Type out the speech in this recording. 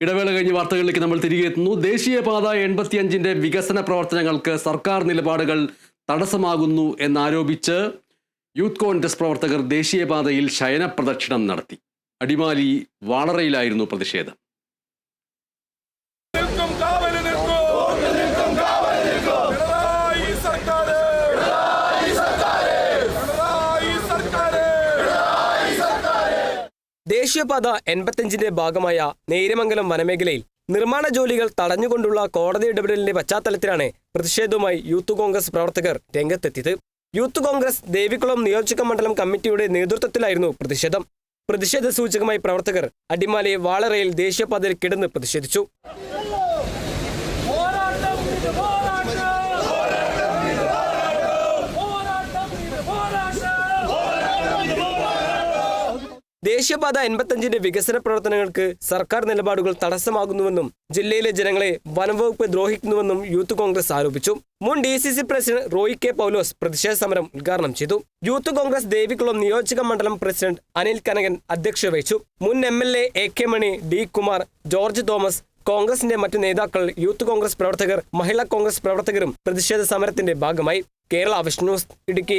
ഇടവേള കഴിഞ്ഞ് വാർത്തകളിലേക്ക് നമ്മൾ തിരികെ എത്തുന്നു. ദേശീയപാത എൺപത്തിയഞ്ചിന്റെ വികസന പ്രവർത്തനങ്ങൾക്ക് സർക്കാർ നിലപാടുകൾ തടസ്സമാകുന്നു എന്നാരോപിച്ച് യൂത്ത് കോൺഗ്രസ് പ്രവർത്തകർ ദേശീയപാതയിൽ ശയന പ്രദക്ഷിണം നടത്തി. അടിമാലി വാളറയിലായിരുന്നു പ്രതിഷേധം. ദേശീയപാത എൺപത്തിയഞ്ചിന്റെ ഭാഗമായ നേര്യമംഗലം വനമേഖലയിൽ നിർമ്മാണ ജോലികൾ തടഞ്ഞുകൊണ്ടുള്ള കോടതി ഇടപെടലിന്റെ പശ്ചാത്തലത്തിലാണ് പ്രതിഷേധവുമായി യൂത്ത് കോൺഗ്രസ് പ്രവർത്തകർ രംഗത്തെത്തിയത്. യൂത്ത് കോൺഗ്രസ് ദേവികുളം നിയോജക മണ്ഡലം കമ്മിറ്റിയുടെ നേതൃത്വത്തിലായിരുന്നു പ്രതിഷേധം. പ്രതിഷേധ സൂചകമായി പ്രവർത്തകർ അടിമാലയെ വാളറയിൽ ദേശീയപാതയിൽ കിടന്ന് പ്രതിഷേധിച്ചു. ദേശീയപാത എൺപത്തഞ്ചിന്റെ വികസന പ്രവർത്തനങ്ങൾക്ക് സർക്കാർ നിലപാടുകൾ തടസ്സമാകുന്നുവെന്നും ജില്ലയിലെ ജനങ്ങളെ വനംവകുപ്പ് ദ്രോഹിക്കുന്നുവെന്നും യൂത്ത് കോൺഗ്രസ് ആരോപിച്ചു. മുൻ D C C president Roy K Paulose പ്രതിഷേധ സമരം ഉദ്ഘാടനം ചെയ്തു. യൂത്ത് കോൺഗ്രസ് ദേവികുളം നിയോജക മണ്ഡലം പ്രസിഡന്റ് അനിൽ കനകൻ അധ്യക്ഷത വഹിച്ചു. മുൻ M L A A K Mani D Kumar George Thomas കോൺഗ്രസിന്റെ മറ്റു നേതാക്കൾ യൂത്ത് കോൺഗ്രസ് പ്രവർത്തകർ മഹിളാ കോൺഗ്രസ് പ്രവർത്തകരും പ്രതിഷേധ സമരത്തിന്റെ ഭാഗമായി. കേരള വിഷ്ണു ഇടുക്കി.